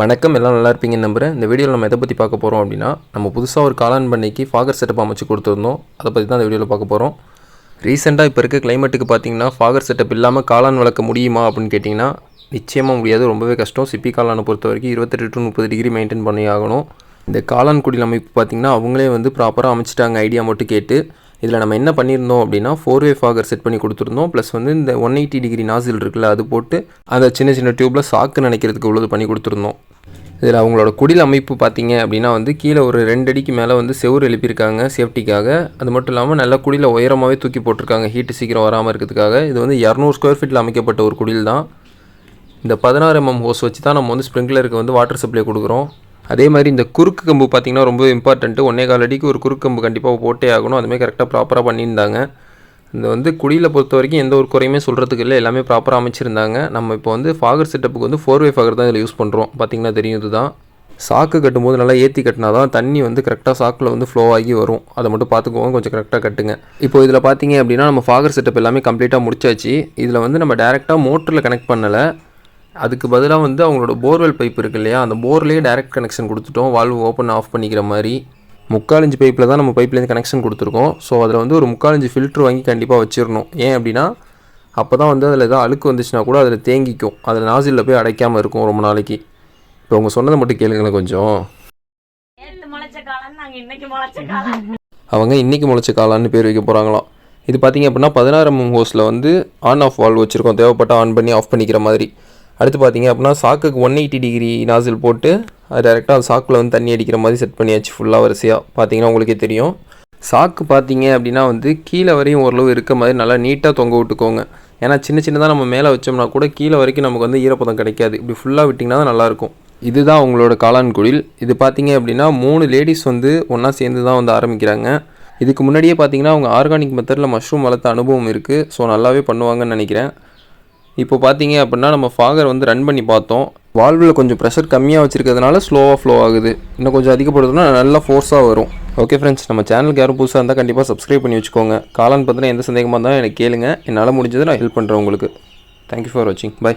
வணக்கம் எல்லாம் நல்லா இருப்பீங்க நம்புகிறேன் இந்த வீடியோவில் நம்ம எதை பற்றி பார்க்க போகிறோம் அப்படின்னா நம்ம புதுசாக ஒரு காளான் பண்ணைக்கு ஃபாகர் செட்டப் அமைச்சு கொடுத்துருந்தோம். அதை பற்றி தான் இந்த வீடியோவில் பார்க்க போகிறோம் ரீசெண்டாக இப்போ இருக்க கிளைமேட்டுக்கு பார்த்தீங்கன்னா ஃபாகர் செட்டப் இல்லாமல் காளான் வளர்க்க முடியுமா அப்படின்னு கேட்டிங்கன்னா நிச்சயமாக முடியாது. ரொம்பவே கஷ்டம். சிப்பி காளானை பொறுத்த வரைக்கும் இருபத்தெட்டு டு முப்பது டிகிரி மெயின்டைன் பண்ணி ஆகணும். இந்த காளான் குடியில் அமைப்பு பார்த்திங்கன்னா அவங்களே வந்து ப்ராப்பராக அமைச்சிட்டாங்க. ஐடியா மட்டும் கேட்டு இதில் நம்ம என்ன பண்ணியிருந்தோம் அப்படின்னா ஃபோர் வே ஃபாகர் செட் பண்ணி கொடுத்துருந்தோம். ப்ளஸ் வந்து இந்த ஒன் எயிட்டி டிகிரி நாசில் இருக்குல்ல அது போட்டு அந்த சின்ன சின்ன டியூப்பில் சாக்கு நினைக்கிறதுக்கு உள்ளது பண்ணி கொடுத்துருந்தோம். இதில் அவங்களோட குடில் அமைப்பு பார்த்தீங்க அப்படின்னா வந்து கீழே ஒரு ரெண்டு அடிக்கு மேலே வந்து செவ்வறு எழுப்பியிருக்காங்க சேஃப்டிக்காக அது மட்டும் இல்லாமல் நல்ல குடியில் உயரமாகவே தூக்கி போட்டிருக்காங்க ஹீட்டு சீக்கிரம் வராமல் இருக்கிறதுக்காக. இது வந்து இரநூறு ஸ்கொயர் ஃபீட்டில் அமைக்கப்பட்ட ஒரு குடில் தான். இந்த பதினாறு எம்எம் ஹோஸ் வச்சு தான் நம்ம வந்து ஸ்ப்ரிங்க்லருக்கு வந்து வாட்டர் சப்ளை கொடுக்குறோம். அதே மாதிரி இந்த குறுக்கு கம்பு பார்த்திங்கன்னா ரொம்ப இம்பார்ட்டண்ட்டு ஒன்றே கால் அடிக்கு ஒரு குறுக்கு கம்பு கண்டிப்பாக போட்டே ஆகணும். அதுமாதிரி கரெக்டாக ப்ராப்பராக பண்ணியிருந்தாங்க. இந்த வந்து குடியில் பொறுத்த வரைக்கும் எந்த ஒரு குறையுமே சொல்கிறதுக்கு இல்லை. எல்லாமே ப்ராப்பராக அமைச்சிருந்தாங்க. நம்ம இப்போ வந்து ஃபாகர் செட்டப்புக்கு வந்து ஃபோர் வே ஃபாகர் தான் இதில் யூஸ் பண்ணுறோம் பார்த்திங்கன்னா தெரியும் இதுதான். சாக்கு கட்டும்போது நல்லா ஏற்றி கட்டினா தான் தண்ணி வந்து கரெக்டாக சாக்கில் வந்து ஃப்ளோ ஆகி வரும். அதை மட்டும் பார்த்துக்கோங்க. கொஞ்சம் கரெக்டாக கட்டுங்க. இப்போ இதில் பார்த்தீங்க அப்படின்னா நம்ம ஃபாகர் செட்டப் எல்லாமே கம்ப்ளீட்டாக முடிச்சாச்சு. இதில் வந்து நம்ம டேரெக்டாக மோட்டரில் கனெக்ட் பண்ணலை. அதுக்கு பதிலாக வந்து அவங்களோட போர்வெல் பைப் இருக்கு இல்லையா அந்த போர்லேயே டைரக்ட் கனெக்ஷன் கொடுத்துட்டோம். வால்வு ஓப்பன் ஆஃப் பண்ணிக்கிற மாதிரி முக்கால் இன்ச்சு பைப்பில் தான் நம்ம பைப்லேருந்து கனெக்ஷன் கொடுத்துருக்கோம். ஸோ அதில் வந்து ஒரு முக்கால் இன்ச்சு ஃபில்ட்ரு வாங்கி கண்டிப்பாக வச்சிடணும் ஏன் அப்படின்னா அப்போ தான் வந்து அதில் ஏதாவது அழுக்கு வந்துச்சுன்னா கூட அதில் தேங்கிக்கும். அதில் நாசிலில் போய் அடைக்காமல் இருக்கும் ரொம்ப நாளைக்கு. இப்போ அவங்க சொன்னதை மட்டும் கேளுங்களேன் கொஞ்சம். அவங்க இன்றைக்கி முளைச்ச காளான்னு பேர் வைக்க போகிறாங்களாம் இது பார்த்தீங்க அப்படின்னா பதினாறு ஹோஸில் வந்து ஆன் ஆஃப் வால்வ் வச்சுருக்கோம். தேவைப்பட்ட ஆன் பண்ணி ஆஃப் பண்ணிக்கிற மாதிரி. அடுத்து பார்த்தீங்க அப்படின்னா சாக்குக்கு ஒன் எயிட்டி டிகிரி நாசில் போட்டு அது டேரெக்டாக அந்த சாக்கில் வந்து தண்ணி அடிக்கிற மாதிரி செட் பண்ணியாச்சு ஃபுல்லாக வரிசையாக பார்த்தீங்கன்னா உங்களுக்கே தெரியும். சாக்கு பார்த்தீங்க அப்படின்னா வந்து கீழே வரையும் ஓரளவு இருக்க மாதிரி நல்லா நீட்டாக தொங்க விட்டுக்கோங்க. ஏன்னா சின்ன சின்னதாக நம்ம மேலே வச்சோம்னா கூட கீழே வரைக்கும் நமக்கு வந்து ஈரப்பதம் கிடைக்காது. இப்படி ஃபுல்லாக விட்டிங்கன்னா தான் நல்லாயிருக்கும். இதுதான் அவங்களோட காளான் குடில் இது பார்த்தீங்க அப்படின்னா மூணு லேடிஸ் வந்து ஒன்றா சேர்ந்து தான் வந்து ஆரம்பிக்கிறாங்க. இதுக்கு முன்னாடியே பார்த்தீங்கன்னா அவங்க ஆர்கானிக் மெத்தடில் மஷ்ரூம் வளர்த்த அனுபவம் இருக்குது ஸோ நல்லாவே பண்ணுவாங்கன்னு நினைக்கிறேன். இப்போ பார்த்தீங்க அப்படின்னா நம்ம ஃபாகர் வந்து ரன் பண்ணி பார்த்தோம். வால்வில் கொஞ்சம் ப்ரெஷர் கம்மியாக வச்சுருக்கிறதுனால ஸ்லோவாக ஃப்ளோ ஆகுது. இன்னும் கொஞ்சம் அதிகப்படுதுன்னா நல்லா ஃபோர்ஸாக வரும். ஓகே ஃப்ரெண்ட்ஸ் நம்ம சேனலுக்கு யாரும் புதுசாக இருந்தால் கண்டிப்பாக சப்ஸ்கிரைப் பண்ணி வச்சுக்கோங்க. காளான் பற்றின எந்த சந்தேகமாக இருந்தாலும் எனக்கு கேளுங்க. என்னால் முடிஞ்சதை நான் ஹெல்ப் பண்ணுறேன் உங்களுக்கு. தேங்க்யூ ஃபார் வாட்சிங் பை